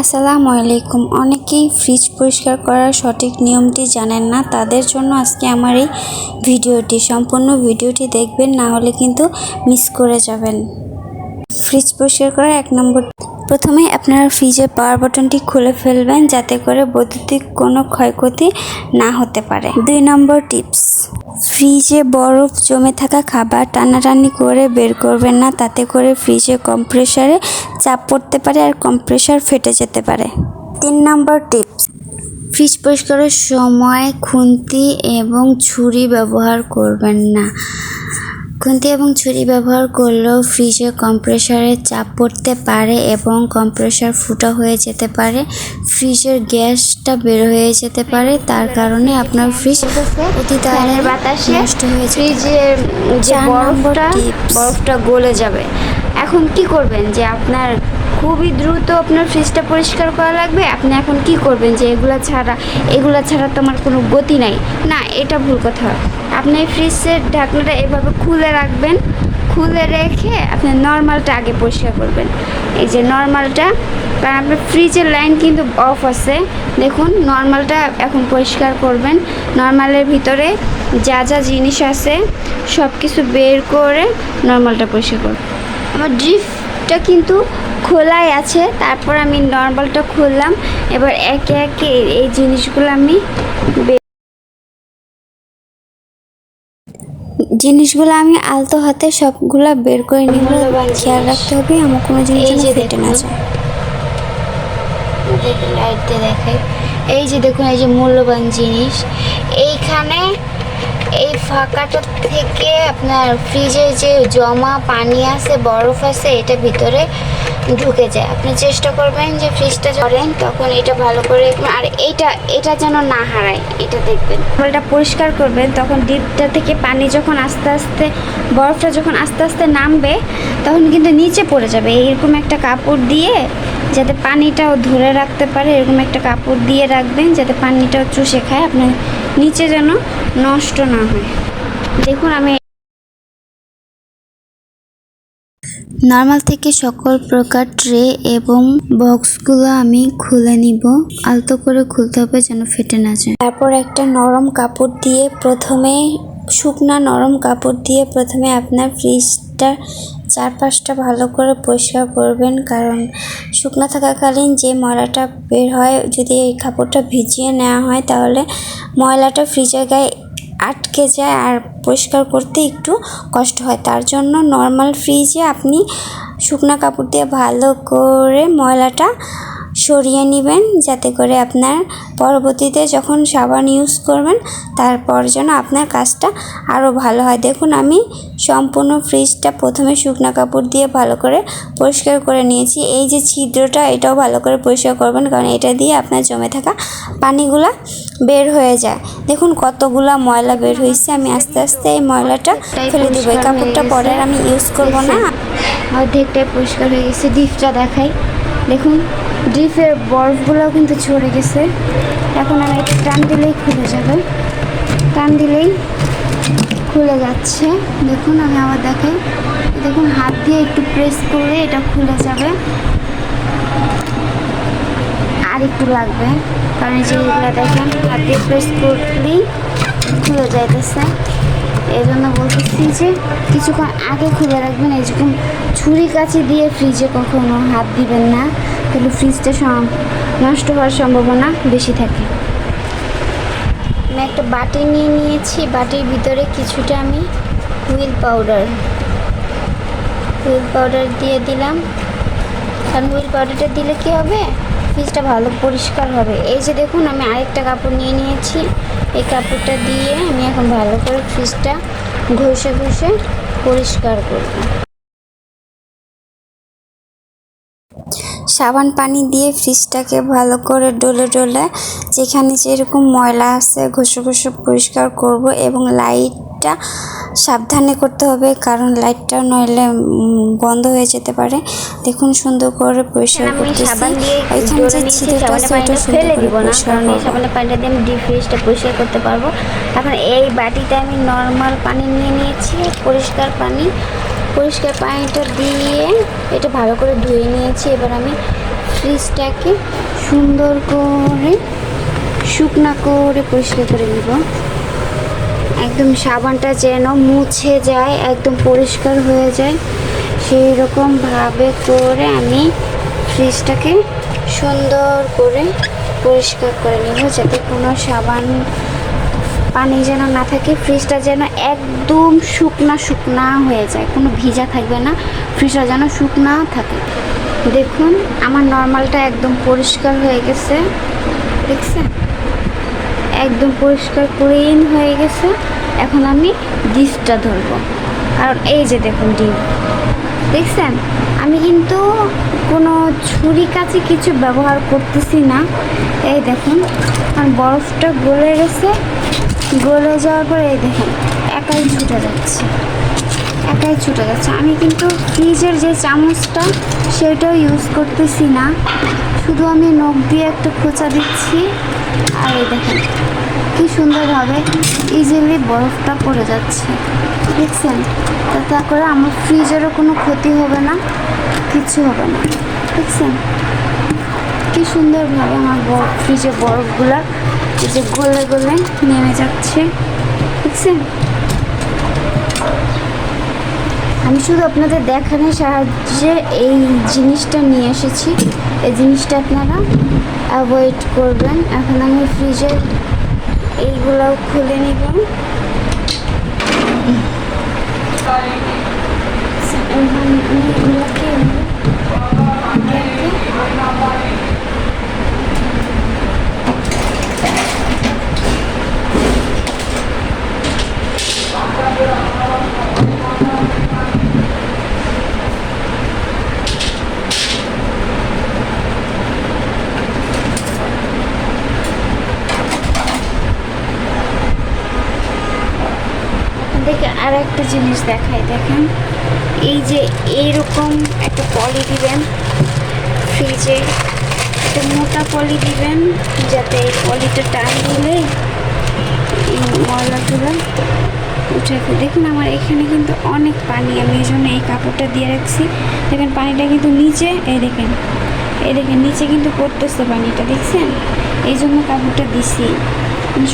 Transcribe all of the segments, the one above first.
আসসালামু আলাইকুম। অনেকেই ফ্রিজ পরিষ্কার করার সঠিক নিয়মটি জানেন না। তাদের জন্য আজকে আমার এই ভিডিওটি, সম্পূর্ণ ভিডিওটি দেখবেন, না হলে কিন্তু মিস করে যাবেন। ফ্রিজ পরিষ্কার করার এক নম্বর প্রথমে আপনারা ফ্রিজের পাওয়ার বাটনটি খুলে ফেলবেন যাতে করে বৈদ্যুতিক কোনো ক্ষয়ক্ষতি না হতে পারে। দুই নম্বর টিপস, ফ্রিজে বরফ জমে থাকা খাবার টানাটানি করে বের করবেন না, তাতে করে ফ্রিজে কম্প্রেসারে চাপ পড়তে পারে আর কম্প্রেসার ফেটে যেতে পারে। তিন নম্বর টিপস, ফ্রিজ পরিষ্কারের সময় খুন্তি এবং ছুরি ব্যবহার করবেন না। খুন্তি এবং ছুরি ব্যবহার করলেও ফ্রিজে কম্প্রেসারে চাপ পড়তে পারে এবং কম্প্রেসার ফুটা হয়ে যেতে পারে ফ্রিজের গ্যাসটা বের হয়ে যেতে পারে তার কারণে আপনার ফ্রিজ অতি তাড়াতাড়ি বাতাসে নষ্ট হয়ে ফ্রিজের যে বরফটা বরফটা গলে যাবে। এখন কি করবেন যে আপনার খুবই দ্রুত আপনার ফ্রিজটা পরিষ্কার করা লাগবে। আপনি এখন কি করবেন যে এগুলা ছাড়া এগুলা ছাড়া তো আমার কোনো গতি নাই। না, এটা ভুল কথা। আপনি ফ্রিজের ঢাকনাটা এভাবে খুলে রাখবেন, খুলে রেখে আপনি নর্মালটা আগে পরিষ্কার করবেন। এই যে নর্মালটা কারণ আপনার ফ্রিজের লাইন কিন্তু অফ আছে। দেখুন নর্মালটা এখন পরিষ্কার করবেন। নর্মালের ভিতরে যা যা জিনিস আছে সব কিছু বের করে নর্মালটা পরিষ্কার করবেন। আমার ড্রিফটটা কিন্তু খোলাই আছে তারপর আমি নর্মালটা খুললাম। এবার একে একে এই জিনিসগুলো আমি জিনিসগুলো আমি আলতো হাতে সবগুলা বের করে নিব। খেয়াল রাখতে হবে আমার কোনো জিনিস এই যেন যে ফেটে না যায়। লাইট দিয়ে দেখাই। এই যে দেখুন এই যে মূল্যবান জিনিস। এইখানে এই ফাঁকাটা থেকে আপনার ফ্রিজে যে জমা পানি আছে, বরফ আছে, এটা ভিতরে ঢুকে যায়। আপনি চেষ্টা করবেন যে ফ্রিজটা করেন, তখন এটা ভালো করে আর এইটা এটা যেন না হারায়, এটা দেখবেন। এটা পরিষ্কার করবেন, তখন ডিপটা থেকে পানি যখন আস্তে আস্তে বরফটা যখন আস্তে আস্তে নামবে, তখন কিন্তু নিচে পড়ে যাবে। এরকম একটা কাপড় দিয়ে যাতে পানিটাও ধরে রাখতে পারে, এরকম একটা কাপড় দিয়ে রাখবেন, যাতে পানিটাও চুষে খায়। আপনার নিচে যেন নষ্ট না হয়। দেখুন আমি নর্মাল থেকে সকল প্রকার ট্রে এবং বক্সগুলো আমি খুলে নিব। আলতো করে খুলতে হবে যেন ফেটে না যায়। তারপর একটা নরম কাপড় দিয়ে প্রথমে শুকনা নরম কাপড় দিয়ে প্রথমে আপনার ফ্রিজটা চারপাশটা ভালো করে পরিষ্কার করবেন। কারণ শুকনো থাকাকালীন যে ময়লাটা বের হয়, যদি এই কাপড়টা ভিজিয়ে নেওয়া হয়, তাহলে ময়লাটা ফ্রিজের গায়ে আটকে যায় আর পরিষ্কার করতে একটু কষ্ট হয়। তার জন্য নর্মাল ফ্রিজে আপনি শুকনো কাপড় দিয়ে ভালো করে ময়লাটা সরিয়ে নেবেন যাতে করে আপনার পরবর্তীতে যখন সাবান ইউজ করবেন তারপর যেন আপনার কাজটা আরও ভালো হয়। দেখুন আমি সম্পূর্ণ ফ্রিজটা প্রথমে শুকনো কাপড় দিয়ে ভালো করে পরিষ্কার করে নিয়েছি। এই যে ছিদ্রটা এটাও ভালো করে পরিষ্কার করবেন কারণ এটা দিয়ে আপনার জমে থাকা পানিগুলা বের হয়ে যায়। দেখুন কতগুলা ময়লা বের হয়েছে। আমি আস্তে আস্তে এই ময়লাটা ফেলে দেবো। এই কাপড়টা পরে আমি ইউজ করব না। অর্ধেকটাই পরিষ্কার হয়ে গেছে। ডিপটা দেখাই। দেখুন ডিপের বরফগুলোও কিন্তু ছড়ে গেছে। এখন আমি এটা টান দিলেই খুলে যাবে। টান দিলেই খুলে যাচ্ছে। দেখুন, আমি আবার দেখাই দেখুন, হাত দিয়ে একটু প্রেস করলে এটা খুলে যাবে। আর একটু লাগবে। কারণ এই এগুলো দেখেন, হাত দিয়ে প্রেস করলেই খুলে যাইতেছে। এই জন্য বলতেছি যে, কিছুক্ষণ আগে খুলে রাখবেন। এরকম ছুরি কাচি দিয়ে ফ্রিজে কখনো হাত দিবেন না। তাহলে ফ্রিজটা নষ্ট হওয়ার সম্ভাবনা বেশি থাকে। আমি একটা বাটি নিয়ে নিয়েছি, বাটির ভিতরে কিছুটা আমি হুইল পাউডার। হুইল পাউডার দিয়ে দিলাম। কারণ হুইল পাউডারটা দিলে কি হবে? ফ্রিজটা ভালো পরিষ্কার হবে। এই যে দেখুন, আমি আরেকটা কাপড় নিয়ে নিয়েছি। এই কাপড়টা দিয়ে আমি এখন ভালো করে ফ্রিজটা ঘষে ঘষে পরিষ্কার করব। সাবান পানি দিয়ে ফ্রিজটাকে ভালো করে ডলে ডলে যেখানে যেরকম ময়লা আছে ঘষে ঘষে পরিষ্কার করব এবং লাইটটা সাবধানে করতে হবে কারণ লাইটটা নইলে বন্ধ হয়ে যেতে পারে। দেখুন সুন্দর করে পরিষ্কার করতেছি। সাবান দিয়ে ওইখানে যে ছিদ্রটা আছে ওটা সুন্দর করে দিব না। পরিষ্কার কারণ এই সাবানের পানিটা দিয়ে আমি ডিপ ফ্রিজটা পরিষ্কার করতে পারব। এখন এই বাটিতে আমি নর্মাল পানি নিয়ে নিয়েছি পরিষ্কার পানি। পরিষ্কার পানিটা দিয়ে এটা ভালো করে ধুয়ে নিয়েছি। এবার আমি ফ্রিজটাকে সুন্দর করে, শুকনা করে পরিষ্কার করে নিব। একদম সাবানটা যেন মুছে যায়, একদম পরিষ্কার হয়ে যায়। সেই রকম ভাবে করে আমি ফ্রিজটাকে সুন্দর করে পরিষ্কার করে নেব, যাতে কোনো সাবান পানি যেন না থাকে, ফ্রিজটা যেন একদম শুকনা শুকনা হয়ে যায়। কোনো ভিজা থাকবে না, ফ্রিজটা যেন শুকনা থাকে। দেখুন, আমার নর্মালটা একদম পরিষ্কার হয়ে গেছে। দেখছেন? একদম পরিষ্কার ক্লিন হয়ে গেছে। এখন আমি ডিশটা ধরবো। কারণ এই যে দেখুন ডিম। দেখছেন? আমি কিন্তু কোনো ছুরি কাছে কিছু ব্যবহার করতেছি না। এই দেখুন আর বরফটা গলে গেছে। গলে যাওয়ার পরে এই দেখুন, একাই ছুটে যাচ্ছে। একাই ছুটে যাচ্ছে। আমি কিন্তু ফ্রিজের যে চামচটা, সেটাও ইউজ করতেছি না। শুধু আমি নখ দিয়ে একটা খোঁচা দিচ্ছি। আর এই দেখেন, কি সুন্দরভাবে ইজিলি বরফটা পড়ে যাচ্ছে। দেখছেন? তো করে আমার ফ্রিজেরও কোনো ক্ষতি হবে না, কিছু হবে না। দেখছেন? কি সুন্দরভাবে আমার বরফ ফ্রিজে বরফগুলো যে গলে গলে নেমে যাচ্ছে দেখছেন আমি শুধু আপনাদের দেখানোর সাহায্যে এই জিনিসটা নিয়ে এসেছি। এই জিনিসটা আপনারা অ্যাভয়েড করবেন। এখন আমি ফ্রিজের এইগুলো খুলে নিব। এখন আমি আর একটা জিনিস দেখাই, দেখেন। এই যে এইরকম একটা পলি দিবেন ফ্রিজে, একটা মোটা পলি দিবেন যাতে এই পলিটা টান দিলে এই ময়লাগুলো উঠে। দেখুন আমার এখানে কিন্তু অনেক পানি, আমি এই জন্য এই কাপড়টা দিয়ে রাখছি। দেখেন পানিটা কিন্তু নিচে, এই দেখেন এই দেখেন, নিচে কিন্তু পড়তেছে পানিটা, দেখছেন? এই জন্য কাপড়টা দিছি।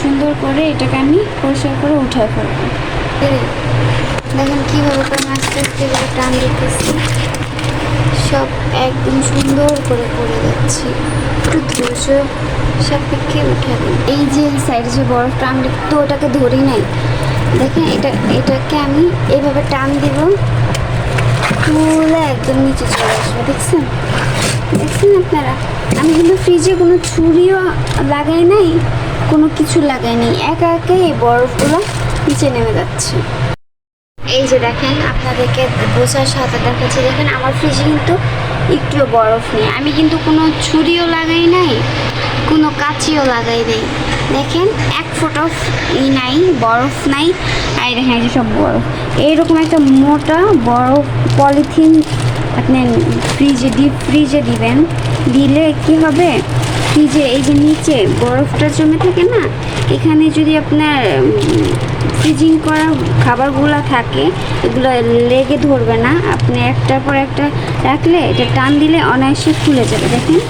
সুন্দর করে এটাকে আমি পরিষ্কার করে উঠায় ফেলব। দেখেন কীভাবে করে আস্তে আস্তে করে টান দিতেছি। সব একদম সুন্দর করে পড়ে যাচ্ছে একটু ধৈর্য সাপেক্ষে উঠে দিন। এই যে সাইডে যে বরফটা আমি তো ওটাকে ধরি নাই। দেখেন এটা, এটাকে আমি এইভাবে টান দিব। তুলে একদম নিচে চলে আসবে, দেখছেন? দেখছেন আপনারা? আমি কিন্তু ফ্রিজে কোনো ছুরিও লাগাই নাই, কোনো কিছু লাগাই নাই। একা একা এই বরফগুলো নিচে নেমে যাচ্ছে। এই যে দেখেন, আপনাদেরকে বোঝার সাথে দেখাচ্ছি। দেখেন, আমার ফ্রিজে কিন্তু একটুও বরফ নেই। আমি কিন্তু কোনো ছুরিও লাগাই নাই, কোনো কাচিও লাগাই নাই। দেখেন, এক ফোঁটা ই নাই, বরফ নাই। আর দেখেন, এই যে সব বরফ। এইরকম একটা মোটা বরফ পলিথিন আপনি ফ্রিজে ডিপ ফ্রিজে দিবেন, দিলে কি হবে? ফ্রিজে এই যে নিচে বরফটা জমে থাকে না, এখানে যদি আপনার ফ্রিজিং করা খাবারগুলো থাকে, এগুলো লেগে ধরবে না। আপনি একটার পর একটা রাখলে এটা টান দিলে অনায়াসে খুলে যাবে। দেখেন,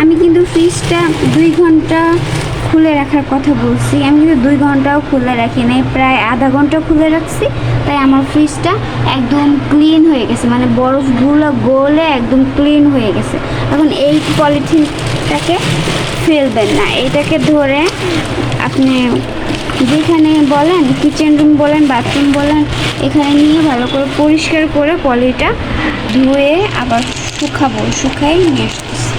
আমি কিন্তু ফ্রিজটা দুই ঘণ্টা খুলে রাখার কথা বলছি। আমি কিন্তু দুই ঘন্টাও খুলে রাখি নাই, প্রায় আধা ঘণ্টা খুলে রাখছি। তাই আমার ফ্রিজটা একদম ক্লিন হয়ে গেছে। মানে বরফগুলো গলে একদম ক্লিন হয়ে গেছে। এখন এই পলিথিনটাকে ফেলবেন না। এইটাকে ধরে আপনি যেখানে বলেন কিচেন রুম বলেন বাথরুম বলেন, এখানে নিয়ে ভালো করে পরিষ্কার করে পলিটা ধুয়ে আবার শুকাবো, শুকাই নিয়ে আসতেছি।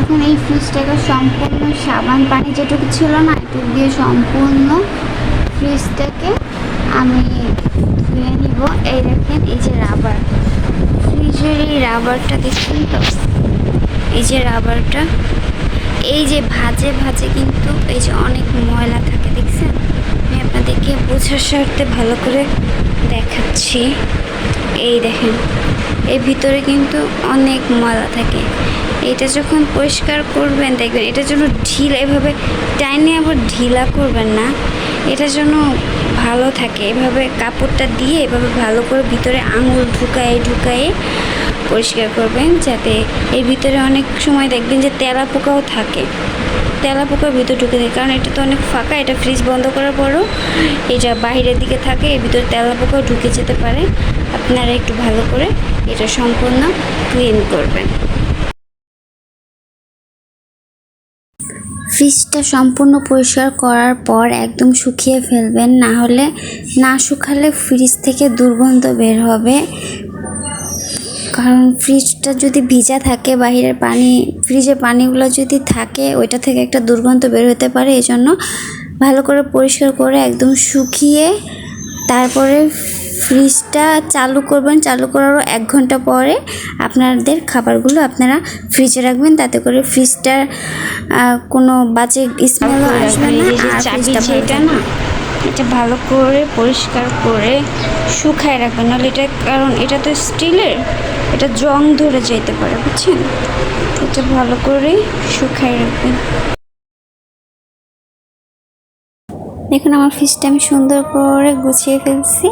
এখন এই ফ্রিজটাকে সম্পূর্ণ সাবান পানি যেটুকু ছিল না, এটুকু দিয়ে সম্পূর্ণ ফ্রিজটাকে আমি ধুয়ে নিব। এই দেখেন, এই যে রাবার ফ্রিজের এই রাবারটা দেখছেন তো? এই যে রাবারটা এই যে ভাজে ভাজে কিন্তু এই যে অনেক ময়লা থাকে, দেখছেন? আমি আপনাদেরকে বোঝার স্বার্থে ভালো করে দেখাচ্ছি। এই দেখেন, এর ভিতরে কিন্তু অনেক ময়লা থাকে। এটা যখন পরিষ্কার করবেন, দেখবেন এটা যেন ঢিল, এভাবে টাইনে আবার ঢিলা করবেন না, এটা যেন ভালো থাকে। এভাবে কাপড়টা দিয়ে এভাবে ভালো করে ভিতরে আঙুল ঢুকায়ে ঢুকায়ে পরিষ্কার করবেন যাতে এর ভিতরে অনেক সময় দেখবেন যে তেলা পোকাও থাকে। তেলা পোকার ভিতরে ঢুকে থাকে কারণ এটা তো অনেক ফাঁকা, এটা ফ্রিজ বন্ধ করার পরও এটা বাইরের দিকে থাকে, এর ভিতরে তেলা পোকাও ঢুকে যেতে পারে। আপনারা একটু ভালো করে এটা সম্পূর্ণ ক্লিন করবেন। ফ্রিজটা সম্পূর্ণ পরিষ্কার করার পর একদম শুকিয়ে ফেলবেন, না হলে না শুকালে ফ্রিজ থেকে দুর্গন্ধ বের হবে। কারণ ফ্রিজটা যদি ভিজা থাকে বাইরের পানি ফ্রিজে পানিগুলো যদি থাকে, ওইটা থেকে একটা দুর্গন্ধ বের হতে পারে। এই জন্য ভালো করে পরিষ্কার করে একদম শুকিয়ে তারপরে ফ্রিজটা চালু করবেন। চালু করারও এক ঘণ্টা পরে আপনাদের খাবারগুলো আপনারা ফ্রিজে রাখবেন। তাতে করে ফ্রিজটার কোনো বাজে স্মেলও আসবে না। এটা ভালো করে পরিষ্কার করে শুকায় রাখবেন। নাহলে এটা, কারণ এটা তো স্টিলের, এটা জং ধরে যেতে পারে, বুঝছেন? এটা ভালো করে শুকায় রাখবেন। দেখুন আমার ফিশটা আমি সুন্দর করে গুছিয়ে ফেলছি।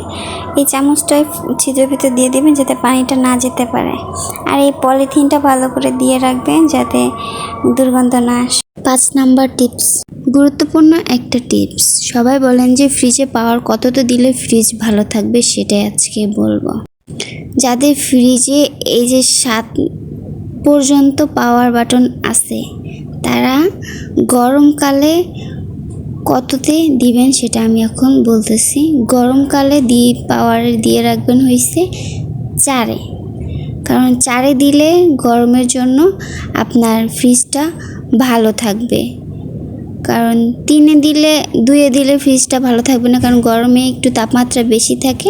এই চামচটাই ছিদ্রের ভিতর দিয়ে দিবেন যাতে পানিটা না যেতে পারে। আর এই পলিথিনটা ভালো করে দিয়ে রাখবেন যাতে দুর্গন্ধ না আসে। পাঁচ নাম্বার টিপস গুরুত্বপূর্ণ একটা টিপস সবাই বলেন যে ফ্রিজে পাওয়ার কতটা দিলে ফ্রিজ ভালো থাকবে সেটাই আজকে বলব। যাদের ফ্রিজে এই যে সাত পর্যন্ত পাওয়ার বাটন আছে, তারা গরমকালে কততে দিবেন সেটা আমি এখন বলতেছি। গরমকালে দিয়ে, পাওয়ার দিয়ে রাখবেন হয়েছে চারে। কারণ চারে দিলে গরমের জন্য আপনার ফ্রিজটা ভালো থাকবে। কারণ তিনে দিলে, দুয়ে দিলে ফ্রিজটা ভালো থাকবে না, কারণ গরমে একটু তাপমাত্রা বেশি থাকে।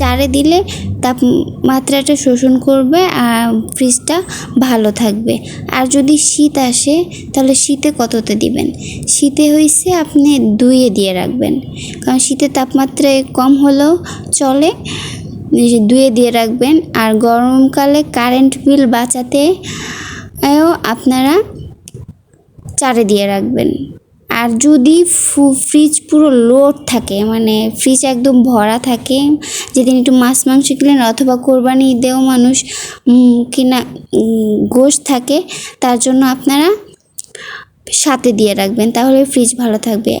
চারে দিলে তাপমাত্রাটা শোষণ করবে, আর ফ্রিজটা ভালো থাকবে। আর যদি শীত আসে, তাহলে শীতে কততে দিবেন? শীতে হয়েছে আপনি দুইয়ে দিয়ে রাখবেন। কারণ শীতের তাপমাত্রা কম হলেও চলে দুয়ে দিয়ে রাখবেন। আর গরমকালে কারেন্ট বিল বাঁচাতে আপনারা চারে দিয়ে রাখবেন। আর যদি ফ্রিজ পুরো লোড থাকে মানে ফ্রিজ একদম ভরা থাকে, যেদিন একটু মাছ মাংস কিনেন অথবা কোরবানি ঈদেও মানুষ কিনা গোশ থাকে, তার জন্য আপনারা সাথে দিয়ে রাখবেন, তাহলে ফ্রিজ ভালো থাকবে।